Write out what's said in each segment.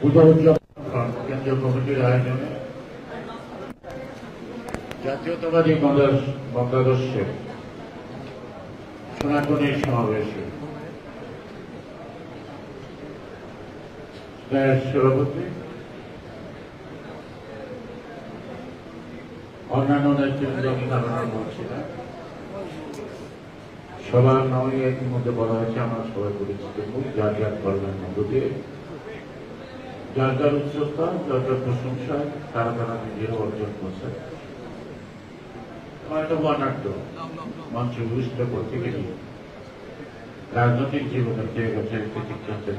পূজা উদযাপন কেন্দ্রীয় সনাতনী সমাবেশে সভাপতি, অন্যান্য বলছিলাম সবার নামে ইতিমধ্যে বলা হয়েছে, আমার সবাই পরিচিত মুখ যার কর্মের মধ্য দিয়ে। যার যার উচ্চতা, যার যার প্রশংসা, তারা তারা নিজেরা অর্জন করছে। রাজনৈতিক জীবনে পেয়ে গেছে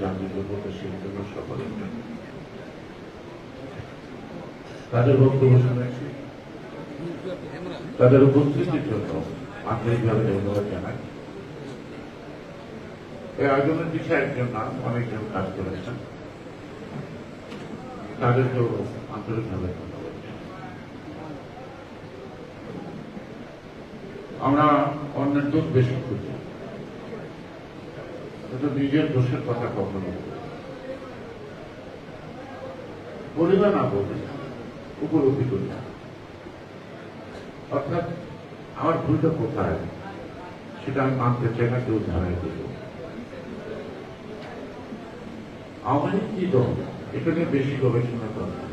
জানিয়ে প্রগতিশীল জন্য সকলের তাদের বক্তব্য শুনেছি। তাদের উপস্থিতির জন্য আন্তরিকভাবে ধন্যবাদ জানাই। এই আয়োজনের পিছিয়ে একজন নাম অনেকজন কাজ করেছেন। তাদেরকেও আন্তরিকভাবে ধন্যবাদ জানাই। আমরা অন্যের দোষ বেশি খুঁজি। নিজের দোষের কথা কখনো বলি বা না বলি, উপলব্ধি করি না। অর্থাৎ আমার ভুলটা কোথায়? সেটা আমি মানতে চাই না, কেউ ধারাই দেব লীগ কি দল? এটা নিয়ে বেশি গবেষণা করা।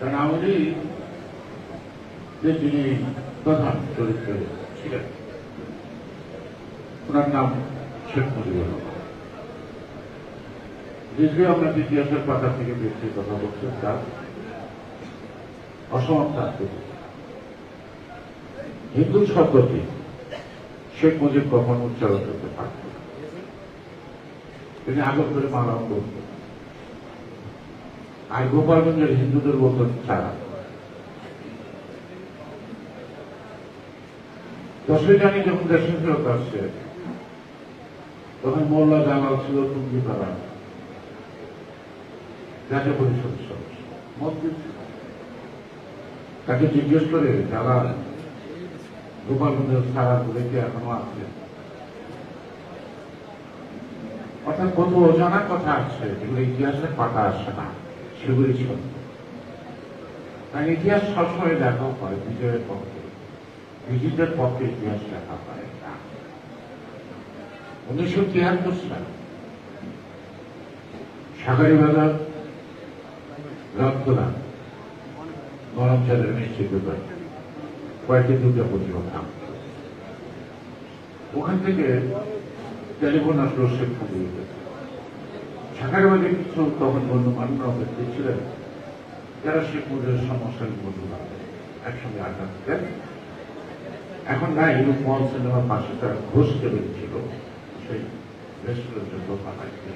কারণ লীগ যে যিনি প্রধান চরিত্রে ছিলেন। ওনার নাম শেখ মুজিবুর রহমান। আমরা ইতিহাসের পাতা থেকে ব্যক্তি কথা বলছি, তার অসমাপ্ত হিন্দু শব্দটি শেখ মুজিব কখন উচ্চারণ করতে পারত। তিনি আগত করে মালাম করতেন আর গোপালগঞ্জের হিন্দুদের বলতেন ছাড়া। দশই জানি যখন দেশে ফেরত আসছে, তখন মোল্লা জামাল ছিল টুঙ্গি পাড়া জাতীয় পরিষদ সদস্য তাকে জিজ্ঞেস করে যারা গোপালগঞ্জের ঘুরে কি এখনও আছে? অর্থাৎ কত অজানা কথা আছে যেগুলো ইতিহাসের পাতা আসে না। সেগুলি সত্য কারণ ইতিহাস সবসময় দেখা হয় বিজয়ের পক্ষে। বিজিতের পক্ষে ইতিহাস লেখা হয় উনিশশো তিয়াত্তর সালে সাগরী বাজার রক্তদান গরম চালের নিশ্চিত কয়েকটি দুর্গা প্রতিভা নাম ওখান থেকে টেলিফোন আসলো শেখ মুজিবুর ঢাকার বাজে কিছু তখন গণ্যমান্য ব্যক্তি ছিলেন যারা শেখ মুজিবের সমস্যার বন্ধু একসঙ্গে আঘাত দেন এখন না ইউরোপ মল সিনেমার পাশে তার ঘোষ টেবিল ছিল সেই রেস্টুরেন্টের দোকান কি।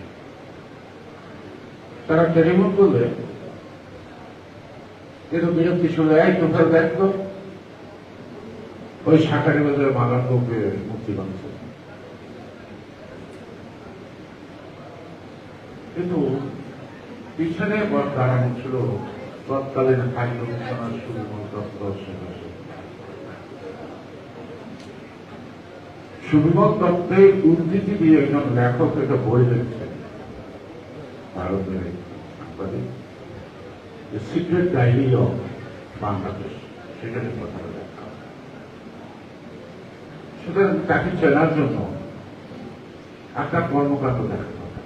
তারা টেলিফোন করলে কিন্তু বিরক্তি ছিল এই কোথাও দেখতো ওই শাকারি বাজারে মালাঙ্গকে মুক্তি বাংছে কিন্তু পিছনে দাঁড়ানো ছিল তৎকালীন হাই কমিশনার সুবিমল দত্ত সুবিমল দত্তের উদ্ধৃতি দিয়ে একজন লেখক একটা বই লিখছেন। ভারতের সিক্রেট ডায়েরি অফ বাংলাদেশ সেখানে কথাটা লেখা সুতরাং তাকে চেনার জন্য একটা কর্মকাণ্ড দেখা হবে।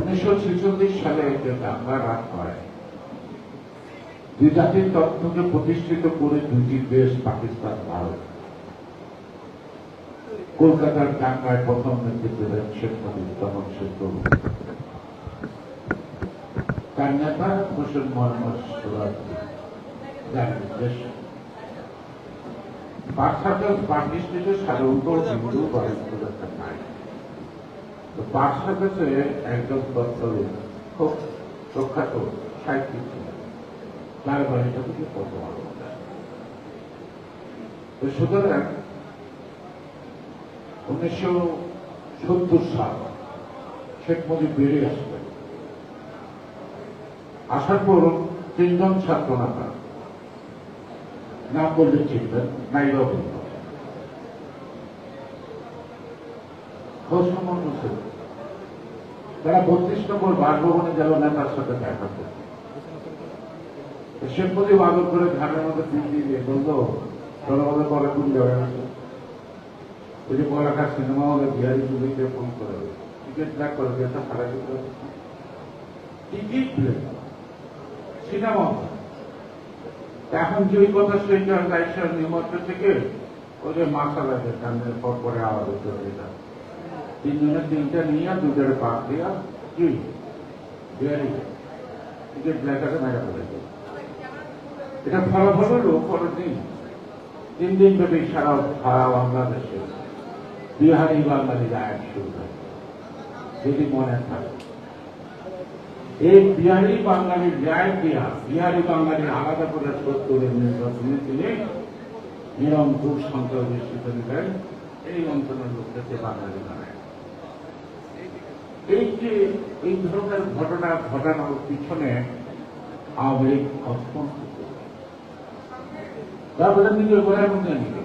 উনিশশো ছেচল্লিশ সালে যে দাঙ্গা রাত হয়। দুই জাতির তত্ত্বকে প্রতিষ্ঠিত করে দুটি দেশ, পাকিস্তান, ভারত। কলকাতার দাঙ্গায় প্রথম নেতৃত্ব দেন শেখ মুজিব তখন শেখ তার নেতা হোসেন মোহাম্মদ যার নির্দেশ বাদশাহের পাকিস্তানে সাধারণত হিন্দু বা হিন্দু একটা নাই একজন তৎকালীন খুব প্রখ্যাত সাহিত্যিক তার বাড়িটা থেকে কত তো সুতরাং উনিশশো সত্তর সাল শেখ মুজিব বেরিয়ে আসলেন। আসার পর তিনজন ছাত্র নেতা নাম বললে চিনবেন, নাইবা সম্বন্ধ ছিল তারা বত্রিশ নম্বর বাসভবনে গেল নেতার সাথে দেখা করতে করে ঘাটের মধ্যে বলল পরে গেছে ওই যে সিনেমা হলে বিহারি ফোন করে। টিকিট করে দিতে টিকিট সিনেমা এখন যে ওই কথা লাইসার নিমন্ত্রণ থেকে ওই যে মাসালা যে সামনে পর পরে আওয়াজ হতো এটা তিনজনের তিনটা নিয়ে দুটারে পাক দিয়া কি? এটা ফলাফল হলো পরের দিন তিন দিন ব্যাপী সারা সারা বাংলাদেশে বিহারি বাঙালিরা যদি মনে থাকে। এই বিহারি বাঙালির ন্যায় দিয়া বিহারি বাঙালি আলাদা করে সত্তরের নির্বাচনে তিনি নিরঙ্কুশ সংখ্যা বিস্তৃত এই অঞ্চলের লোকদেরকে বাঙালি এই যে, এই ধরনের ঘটনা ঘটানোর পিছনে অত্যন্ত তারপরে নিজের মধ্যে নিবে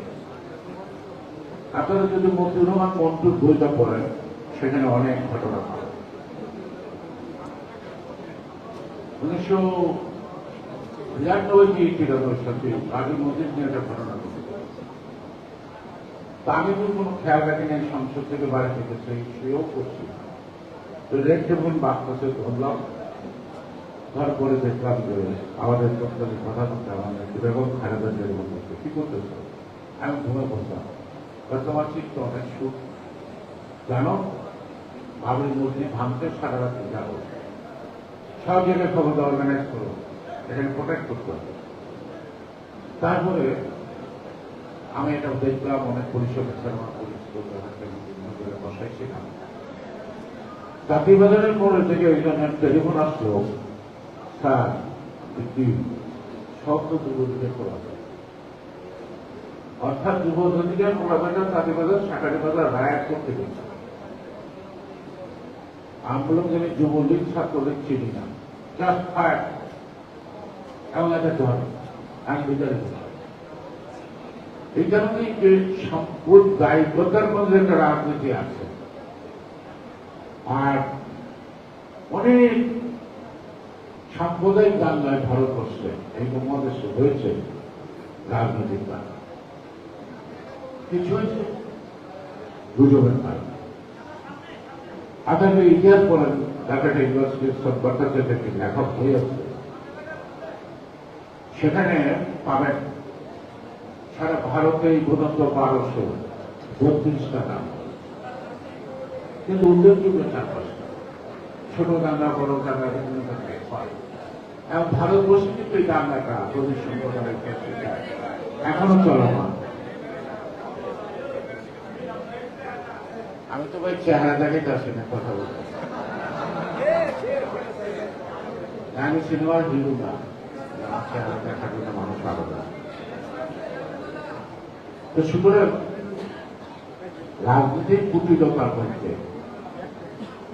আপনারা যদি মতিউর রহমান মন্টুর বইটা পড়েন, সেখানে অনেক ঘটনা পাবেন উনিশশো বিরানব্বই কি তিরানব্বই সালে আগে মসজিদ নিয়ে একটা ঘটনা ঘটেছে। তা আমি তো কোনো খেয়াল রাখি নাই সংসদ থেকে বাড়ি থেকে, সেই শুয়েও করছি তো টেবুল বাক্সে ধরলাম। তারপরে দেখলাম যে আমাদের তৎকালীন প্রধানমন্ত্রী আমাদের বেগম খালেদা জিয়া বলছে কি করতেছ? আমি ঘুমে এবার তোমার চিত্ত অনেক সুখ। জানো? বাবুর মূর্তি ভাঙতে সারা রাত্রি যাব সব জায়গায় খবর অর্গানাইজ করো। এখানে প্রোটেক্ট করতে হবে। তারপরে আমি এটা দেখলাম, অনেক অফিসার আমার পুলিশ বসাইছিলাম চাকরিবাজারের মোড়ে থেকে একজনের টেলিফোন আসলো। স্যার যায় অর্থাৎ যুব অধিকার মোড়াবাজার চাকরিবাজার সাকারি বাজার রায় করতে গেছে আমি যুবলীগ ছাত্রলীগ চিনি না। জাস্ট ফায়ার এমন একটা ধর এই কারণেই যে সম্পদ দায়িত্বতার মধ্যে একটা রাজনীতি আছে। আর অনেক সাম্প্রদায়িক দাঙ্গায় ভারতবর্ষে এই উপমহাদেশে হয়েছে রাজনৈতিক দাঙ্গা। কিছু হয়েছে? গুজবের কারণে আপনাকে ইতিহাস বলেন ঢাকাটা ইউনিভার্সিটির সব ভট্টাচার্য একটি লেখক হয়ে আছে। সেখানে পাবেন সারা ভারতে এই পর্যন্ত বারোশো বত্রিশটা নাম। কিন্তু উল্লেখযোগ্য চার পাঁচটা। ছোট দাঙ্গা বড় দাঙ্গা বিভিন্ন দাঙ্গায় হয়। এবং ভারতবর্ষে কিন্তু এই দাঙ্গাটা প্রদেশ সম্প্রদায়ের ক্ষেত্রে এখনও চলমান। আমি তো ভাই চেহারা দেখে আসি না কথা বলতে আমি সিনেমার হিরো না। চেহারা দেখার জন্য মানুষ আলাদা তো সুতরাং রাজনীতির কুটিলতার মধ্যে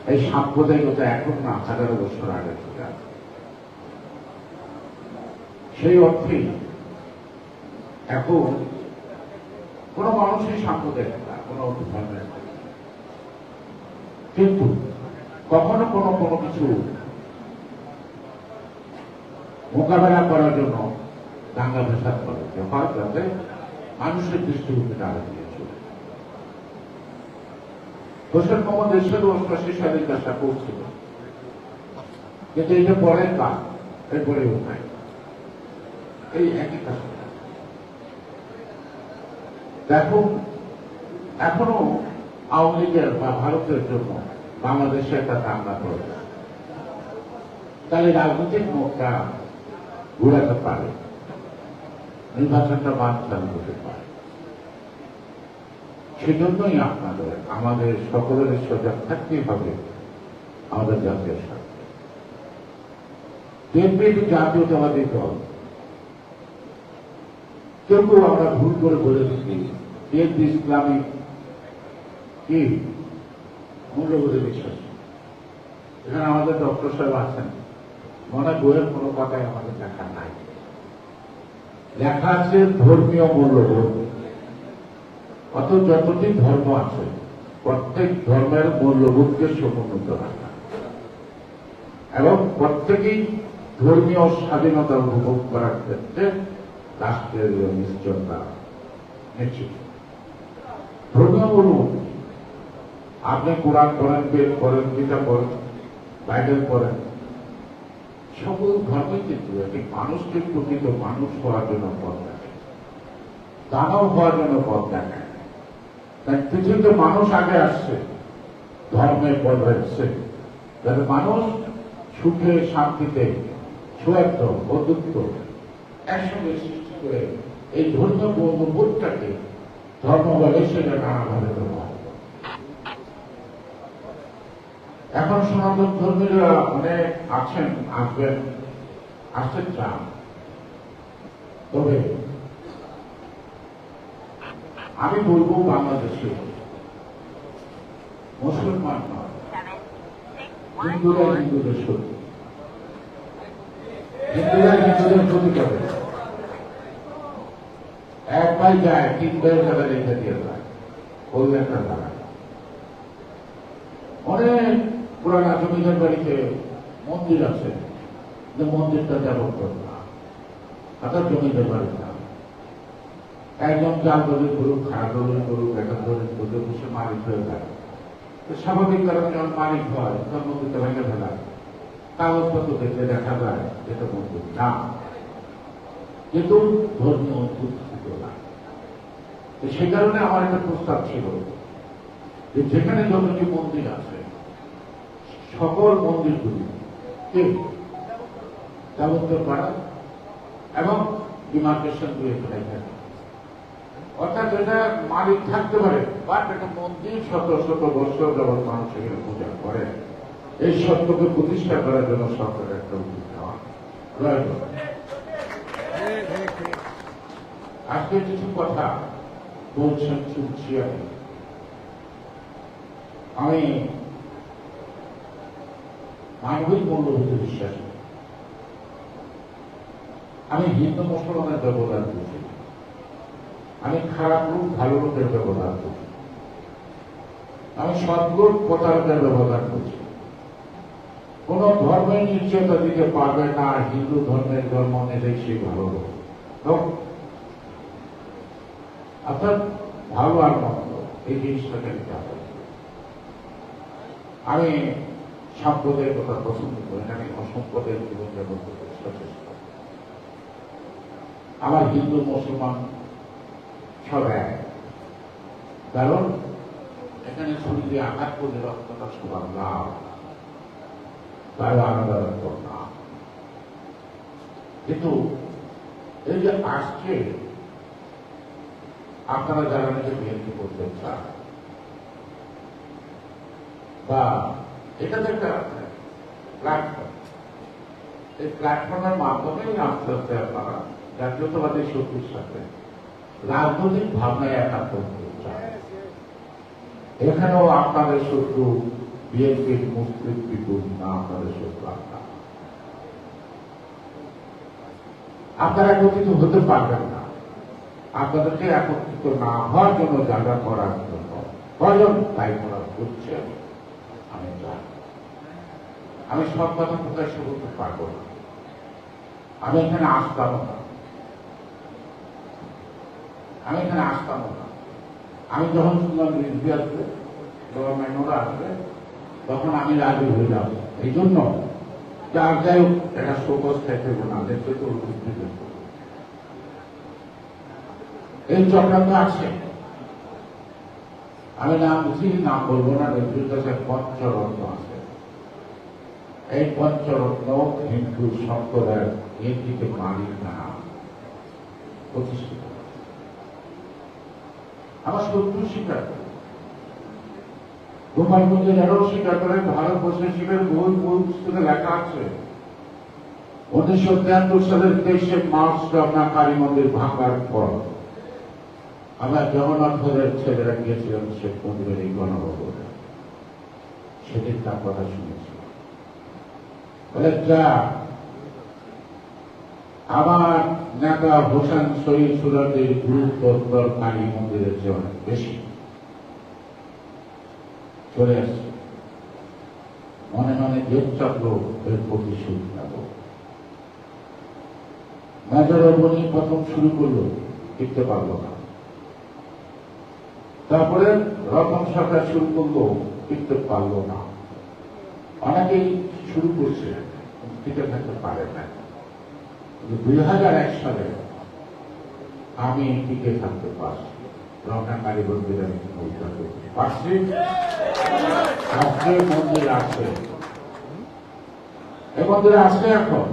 এই সাম্প্রদায়িকতা এখন না, হাজারো বছর আগে থেকে সেই অর্থে এখন কোন মানুষই সাম্প্রদায়িক না কোন ধর্মের কিন্তু কখনো কোনো কোনো কিছু মোকাবেলা করার জন্য দাঙ্গা ভেসাদ করে হয় যাতে মানুষের দিয়ে চলে হোসেন মোহাম্মদ এরশাদ অষ্টাশি সালে চেষ্টা করছিল কিন্তু এটা পরের কাজ এরপরে উঠায় এই একই দেখো এখনও আওয়ামী লীগের বা ভারতের জন্য বাংলাদেশে একটা কামনা করে তাহলে রাজনৈতিক মুখটা ঘুরাতে পারে নির্বাচনটা বাঞ্ছান হতে পারে সেজন্যই আপনাদের, আমাদের সকলের সজাগ থাকতেই হবে আমাদের জাতীয় স্বার্থে। একটি জাতীয়তাবাদী দল, কেউ আমরা ভুল করে বলে থাকি বিএনপি ইসলামিক কি? মূল্যবোধে বিশ্বাস। এখানে আমাদের ডক্টর সাহেব আছেন, মনে বইয়ের কোনো কথাই আমাদের দেখা নাই। লেখা আছে ধর্মীয় মূল্যবোধ। অত যতটি ধর্ম আছে, প্রত্যেক ধর্মের মূল্যবোধকে সমুন্নত রাখা। এবং প্রত্যেকেই ধর্মীয় স্বাধীনতা উপভোগ করার ক্ষেত্রে রাষ্ট্রের নিশ্চয়তা, নিশ্চিত। ধর্মীয় অনুভূতি আপনি কোরআন করেন বেদ করেন গীতা করেন বাইবেল করেন সকল ধর্মে কিন্তু একটি মানুষকে প্রকৃত মানুষ হওয়ার জন্য পথ দেখায়। দানব হওয়ার জন্য পথ দেখায়। পৃথিবীতে মানুষ আগে আসছে, ধর্মের পথ হচ্ছে যাতে মানুষ সুখে, শান্তিতে সুয়ার্থ বন্ধুত্ব একসঙ্গে সৃষ্টি করে এই ধর্মীয় বোধটাকে ধর্ম বলে সেটা নানাভাবে ব্যবহার এখন সনাতন ধর্মীরা অনেক আছেন, আসবেন, আসতে চান। তবে আমি বলব বাংলাদেশে মুসলমান হিন্দুরা হিন্দুদের শত্রু। হিন্দুরা হিন্দুদের করে এক ভাই যায়, তিন টাকা রেখে দিয়ে যায়। অনেক পুরানা জমিদার বাড়িতে মন্দির আছে। যে মন্দিরটা দেবন করে না। অর্থাৎ জমিদার বাড়ি। না একজন জাল দলিল করুক, খারাপ দলিল করুক একটা দলিল করুক বসে মালিক হয়ে যায়। তো স্বাভাবিক কারণে যখন মালিক হয়, তখন মন্দিরটা ভেঙে ফেলা। কাগজপত্র দেখলে দেখা যায় যেটা মন্দির না। কিন্তু ধর্মীয় উদ্ভূত না। তো সে কারণে আমার একটা প্রস্তাব ছিল যে যেখানে যতটি মন্দির আছে, সকল মন্দিরগুলি কে? যাবতীয় পাড়া এবং ডিমার্কেশন দিয়ে ফেলাই থাকে। অর্থাৎ এটা মালিক থাকতে পারে, বাট একটা মন্দির শত শত বছর যাবৎ মানুষ এখানে পূজা করে। এই সত্যকে প্রতিষ্ঠা করার জন্য সরকারের একটা উদ্যোগ আজকে কিছু কথা বলছেন শুনছি আমি আমি মানবিক মূল্যবোধে বিশ্বাস। আমি হিন্দু মুসলমানের ব্যবধান বুঝি আমি খারাপ লোক ভালো লোকের ব্যবধান বুঝি আমি সদ্লোক প্রতারকের ব্যবধান বুঝি কোন ধর্মের নিশ্চয়তা দিতে পারবে না, হিন্দু ধর্মের ধর্ম নিলেই সে ভালো অর্থাৎ ভালো আর মন্দ, এই জিনিসটাকে নিতে হবে। আমি সম্পদের কথা পছন্দ করি না, আমি অসম্পদের জীবনযাপন করতে সচেষ্ট আমার হিন্দু, মুসলমান সব এক। কারণ এখানে শরীরে আঘাত করলে রক্তটা সবার লাভ তাই আলাদা রক্ত না। কিন্তু এই যে আসছে, আপনারা যারা নাকি বিএনপি করতে চান, বা এটা তো একটা প্ল্যাটফর্ম এই প্ল্যাটফর্মের মাধ্যমেই আস্তে আস্তে আপনারা। জাতীয়তাবাদী শক্তির সাথে। রাজনৈতিক ভাবনায় একাত্ম হতে চান এখানেও আপনাদের শত্রু বিএনপির মুসলিম বিপুল না, আপনাদের শত্রু আপনার আপনারা একত্রিত হতে পারবেন না। আপনাদেরকে একত্রিত না হওয়ার জন্য জায়গা করার জন্য প্রয়োজন তাই করা হচ্ছে। আমি জানি আমি সব কথা প্রকাশ করতে পারব না। আমি এখানে আসতাম না। আমি এখানে আসতাম না। আমি যখন শুনলাম রিজভি আসবে গভর্নমেন্টরা আসবে, তখন আমি রাজি হয়ে যাব। এই জন্য যার যাই হোক একটা শোকজ থাকতে না দেখতে তো এই চক্রান্ত আছে। আমি নাম বুঝি, নাম বলব না কাছে পঞ্চরত্ন আছে। এই পঞ্চরত্ন হিন্দু সম্প্রদায়ের এটিকে মালিক না। প্রতিষ্ঠিত। আমার শত্রু স্বীকার করে। গোপালগঞ্জের এরাও স্বীকার করে ভারতবর্ষের শিবের বহু বহু পুস্তকে লেখা আছে, উনিশশো তিয়াত্তর সালের তেইশে মার্চ রমনা কালী মন্দির ভাঙার পর। আমরা জগন্নাথ হলের ছেলেরা গিয়েছিলাম শেখ মন্দিরের এই গণভবনে। সেদিন তার কথা শুনেছি। বলে, যা আমার নেতা হোসেন শহীদ গুরুত্ব উত্তর কালী মন্দিরের চেয়ে অনেক বেশি। চলে আসছে। মনে মনে জেদ চক্র এর প্রতিশোধ নেব মেজর বনি প্রথম শুরু করল, টিকতে পারল না। তারপরে রতন সরকার শুরু করল, টিকতে পারল না। অনেকেই শুরু করছে, টিকে থাকতে পারে না। দুই হাজার এক সালে আমি টিকে থাকতে পারছি। রমনা কারিগর বিরিয়ানি উদ্ধার করতে পারছি? মন্দির আছে। এই মন্দিরে আছে এখন।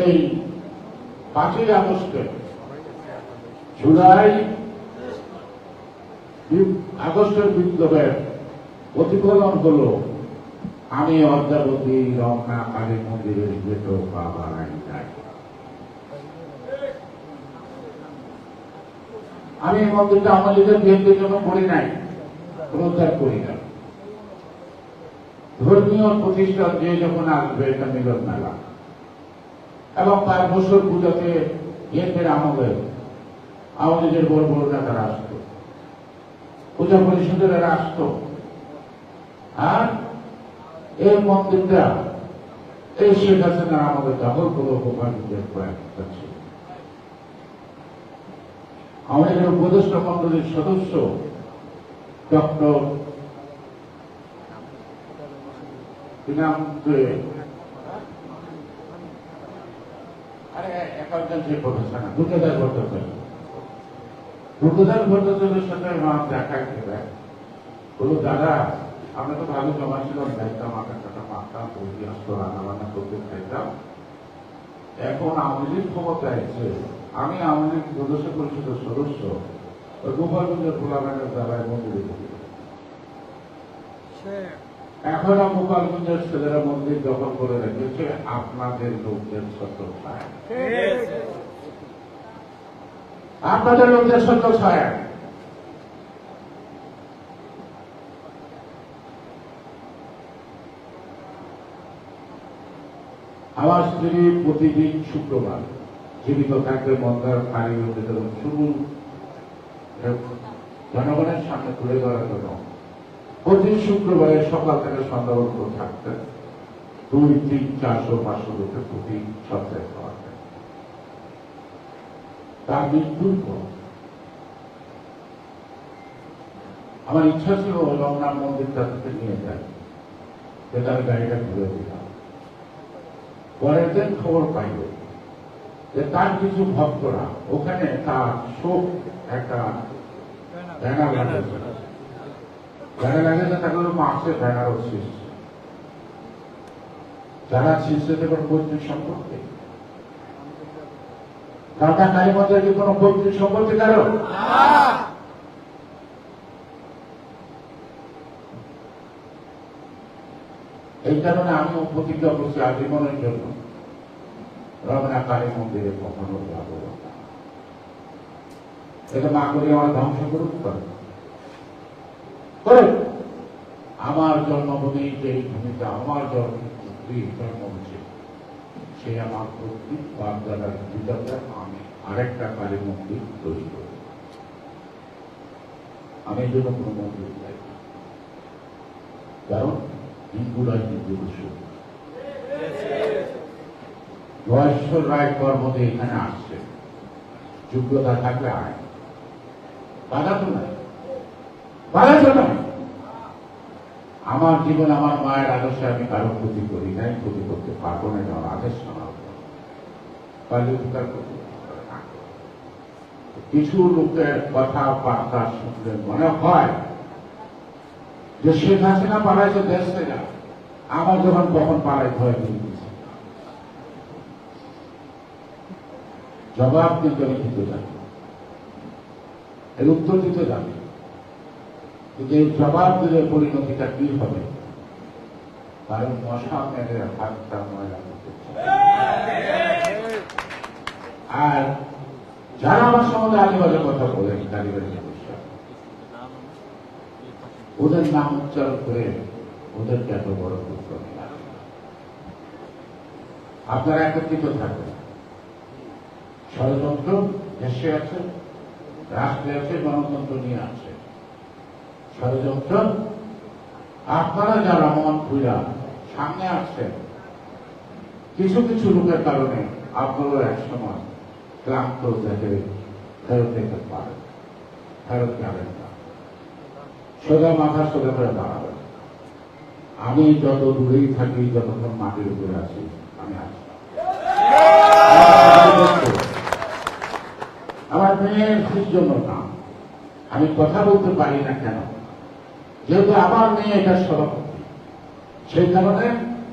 এই পাঁচই আগস্টে জুলাই আগস্টের বিপ্লবের প্রতিফলন হল আমি অদ্যাবধি রমনা কালী মন্দিরের ভেতর পা বাড়াই নাই। আমি এই মন্দিরটা আমার নিজের বিএনপির জন্য করি নাই প্রচার করি না ধর্মীয় প্রতিষ্ঠান যে যখন আসবে এটা মিলন মেলা। এবং পাঁচ বছর পূজাতে বিএনপির আমলে আমাদের বড় বড় নেতারা আসতো। পূজা পরিষদের আসতো। আর এই মন্দিরটা এই শেখ হাসিনা আমাদের দখল করে কয়েকটা ছিল। আমাদের উপদেষ্টা মন্ডলীর সদস্য ডক্টর ভট্টাচার্যের সাথে আমার দেখা গেলে বলো দাদা আমরা তো ভালো জমা ছিল দেখতাম আঁকা কাটা মাখতাম বই আসতো রান্না বান্না করতে খাইতাম এখন আওয়ামী লীগ ক্ষমতা এসে আমি আওয়ামী লীগ সদস্য পরিষদের সদস্য। ওই গোপালগঞ্জের খোলাগানের দ্বারায় মন্দিরে। এখনও গোপালগঞ্জের ছেলেরা মন্দির দখল করে রেখেছে আপনাদের লোকদের সত্য ছায়া। আপনাদের লোকদের সত্য ছায়া। আমার স্ত্রী প্রতিদিন শুক্রবার। জীবিত থাকবে মন্দার পানি বিতরণ শুরু। জনগণের সামনে তুলে ধরার জন্য প্রতি শুক্রবারে সকাল থেকে সন্ধ্যা পর্যন্ত থাকতেন দুই, তিন চারশো পাঁচশো লোকের প্রতি সপ্তাহে খাওয়াতেন তার মৃত্যুর পর আমার ইচ্ছা ছিল রমনা মন্দিরটা নিয়ে যাই। যে তার গাড়িটা ঘুরে দিলাম। পরের খবর পাইল যে তার কিছু ভক্তরা ওখানে তার শোক একটা ব্যানার লাগিয়েছে। ব্যানার লাগিয়েছে, তাকে মাসে ব্যানারও ছিঁড়ছে যারা ছিঁড়ছে দেখুন পৈতৃক সম্পর্কে রাজা কালীমন্দির কি কোনো পৈতৃক সম্পর্কে কারও? এই কারণে আমিও প্রতিজ্ঞা করছি আজীবনের জন্য। রমনা কালী মন্দিরে কখনো যাব এটা মা করি আমার ধ্বংস করুক করে। আমার জন্মভূমি যেই ভূমিতে, আমার জন্ম জন্ম হচ্ছে সে আমার প্রত্যেক বাপদাদার পিতাটা আমি আরেকটা কালী মন্দির তৈরি করি আমি এই জন্য কোনো মন্দির চাই কারণ রায় কর্মতে এখানে আসছে যোগ্যতা থাকলে আয়। বাধা তো নাই। বাধা তো নাই। আমার জীবন আমার মায়ের আদর্শে আমি কারও ক্ষতি করি নাই, ক্ষতি করতে পারব না যেমন আদেশ শোনা পারলে কিছু লোকের কথা, বার্তা শুনলে মনে হয় যে শেখ হাসিনা পালাইছে দেশ থেকে আমার যখন কখন পালাই ভয় দিয়ে দিয়েছে জবাব কিন্তু আমি দিতে জানি এর উত্তর দিতে জানি কিন্তু এই জবাব দিলে পরিণতিটা কি হবে? কারণ মশা মেরে হাতটা ময়লা করতে আর যারা আমার সঙ্গে আলিবাজের কথা বলেন বিষয় ওদের নাম উচ্চারণ করে ওদেরকে এত বড় পুত্র আপনারা একত্রিত থাকবেন ষড়যন্ত্র দেশে আছে, রাষ্ট্রে আছে, গণতন্ত্র নিয়ে আছে। ষড়যন্ত্র, আপনারা যারা মন খুঁজা সামনে আসছেন, কিছু কিছু লোকের কারণে আপনারও এক সময় ক্লান্ত দেখে ফেরত যেতে পারেন, ফেরত যাবেন। সোজা মাথা সোজা করে দাঁড়াবেন আমি যত দূরেই থাকি, যতক্ষণ মাটির উপরে আছি, আমি আছি। আমার মেয়ের স্ত্রীর জন্য না আমি কথা বলতে পারি না কেন? যেহেতু আমার মেয়ে এটা সভাপতি সেই কারণে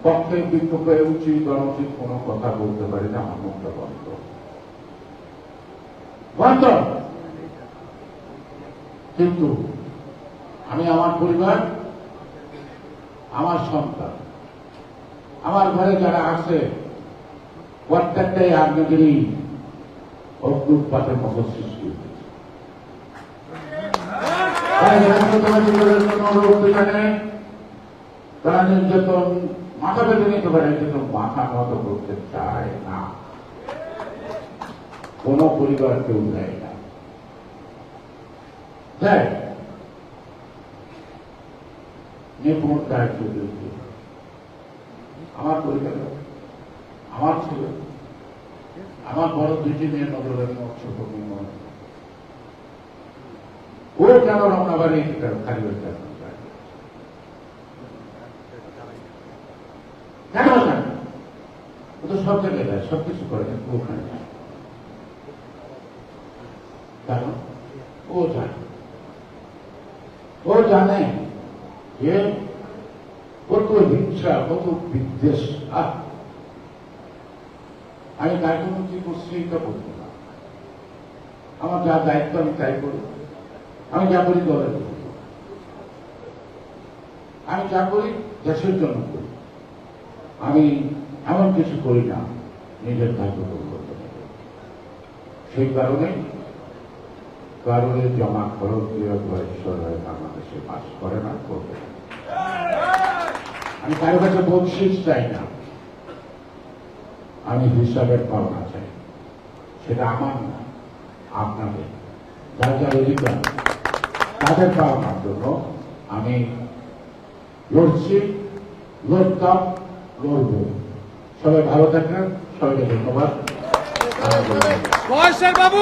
পক্ষে বিক্ষোভে উচিত, অনুচিত কোনো কথা বলতে পারি না, আমার মুখটা বন্ধ। বন্ধ। কিন্তু আমি আমার পরিবার, আমার সন্তান। আমার ঘরে যারা আছে, প্রত্যেকটাই আগ্নেয়গিরি অগ্নুৎপাতের মতো সৃষ্টি তারা নির্যাতন, মাথা পেতে নিতে পারে, কিন্তু মাথা নত করতে চায় না। কোন পরিবার কেউ দেয় না। দেয় নিপুণ দায়িত্ব দিয়েছে। আমার পরিবার, আমার ছেলে, আমার বড় দুইটি মেয়ে নজরের ছোট। ও কেন রমনাবাড়ি খালি হয়ে যায়? কেন ও তো সব জায়গায় সব কিছু করে ওখানে কারণ ও জানে। ও জানে যে কত হিংসা কত বিদ্বেষ আহ আমি তার জন্য কি করছি এটা বলব না। আমার যা দায়িত্ব আমি তাই করি। আমি যা করি দলের আমি যা করি দেশের জন্য করি। আমি এমন কিছু করি না, নিজের দায়িত্ব করতে। সেই কারণে কারণে জমা খরচ দিয়ে ঈশ্বর হয়ে বাংলাদেশে বাস করে না, করবে না। আমি কারও কাছে বলছিস চাই না। আমি হিসাবের পাওনা চাই। সেটা আমার না, আপনাদের। যার যার অধিকার, তাদের পাওনার জন্য আমি লড়ছি, লড়তাম, লড়ব। সবাই ভালো থাকেন সবাইকে ধন্যবাদ। বাবু